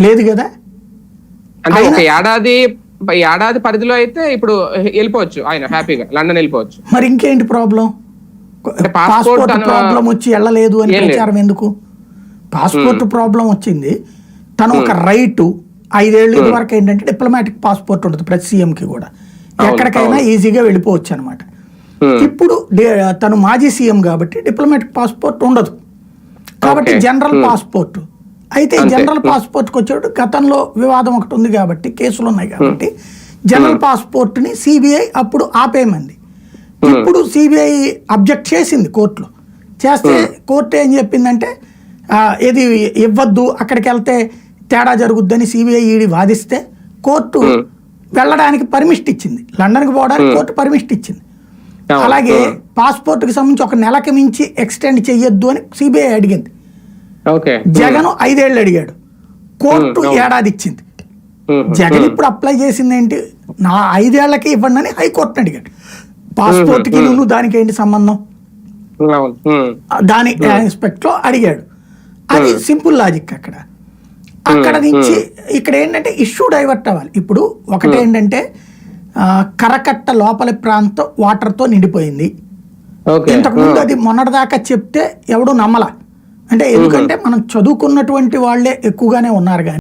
లేదు కదా? అంటే ఒక ఏడాది ఏడాది పరిధిలో అయితే ఇప్పుడు వెళ్ళిపోవచ్చు ఆయన హ్యాపీగా లండన్ వెళ్ళిపోవచ్చు. మరి ఇంకేంటి ప్రాబ్లం? పాస్పోర్ట్ ప్రాబ్లం వచ్చి వెళ్ళలేదు అని. ప్రచారం ఎందుకు? పాస్పోర్ట్ ప్రాబ్లం వచ్చింది. తను ఒక రైటు. ఐదేళ్ళు ఇది వరకు ఏంటంటే డిప్లొమాటిక్ పాస్పోర్ట్ ఉంటుంది ప్రతి సీఎంకి కూడా. ఎక్కడికైనా. ఈజీగా వెళ్ళిపోవచ్చు అనమాట. ఇప్పుడు తను మాజీ సీఎం కాబట్టి డిప్లొమాటిక్ పాస్పోర్ట్ ఉండదు. కాబట్టి. జనరల్. పాస్పోర్ట్. అయితే. జనరల్. పాస్పోర్ట్కి వచ్చేటప్పుడు గతంలో వివాదం ఒకటి ఉంది కాబట్టి కేసులు ఉన్నాయి కాబట్టి జనరల్ పాస్పోర్ట్ని సిబిఐ అప్పుడు ఆపేయమంది. ఇప్పుడు సిబిఐ అబ్జెక్ట్ చేసింది కోర్టులో. చేస్తే కోర్టు ఏం చెప్పిందంటే ఇది ఇవ్వద్దు అక్కడికి వెళ్తే తేడా జరుగుద్దని సిబిఐ ఈడి వాదిస్తే కోర్టు. వెళ్ళడానికి పర్మిషన్ ఇచ్చింది. లండన్కి పోవడానికి కోర్టు పర్మిషన్ ఇచ్చింది. అలాగే. పాస్పోర్ట్కి సంబంధించి ఒక నెలకి మించి ఎక్స్టెండ్ చెయ్యొద్దు అని సిబిఐ అడిగింది. జగన్ ఐదేళ్ళు అడిగాడు. కోర్టు. ఏడాది ఇచ్చింది. జగన్ ఇప్పుడు అప్లై చేసింది ఏంటి? నా ఐదేళ్ళకి ఇవ్వండి అని హైకోర్టుని అడిగాడు. పాస్పోర్ట్కి Hmm, నువ్వు దానికి ఏంటి సంబంధం. దాని లో అడిగాడు. అది సింపుల్ లాజిక్ అక్కడ. అక్కడ నుంచి ఇక్కడ ఏంటంటే ఇష్యూ డైవర్ట్ అవ్వాలి. ఇప్పుడు ఒకటి ఏంటంటే కరకట్ట లోపలి ప్రాంతం వాటర్తో నిండిపోయింది. ఓకే. ఇంతకు ముందు అది మొన్నటిదాకా చెప్తే ఎవడు నమ్మల. అంటే ఎందుకంటే మనం చదువుకున్నటువంటి వాళ్ళే ఎక్కువగానే ఉన్నారు కానీ.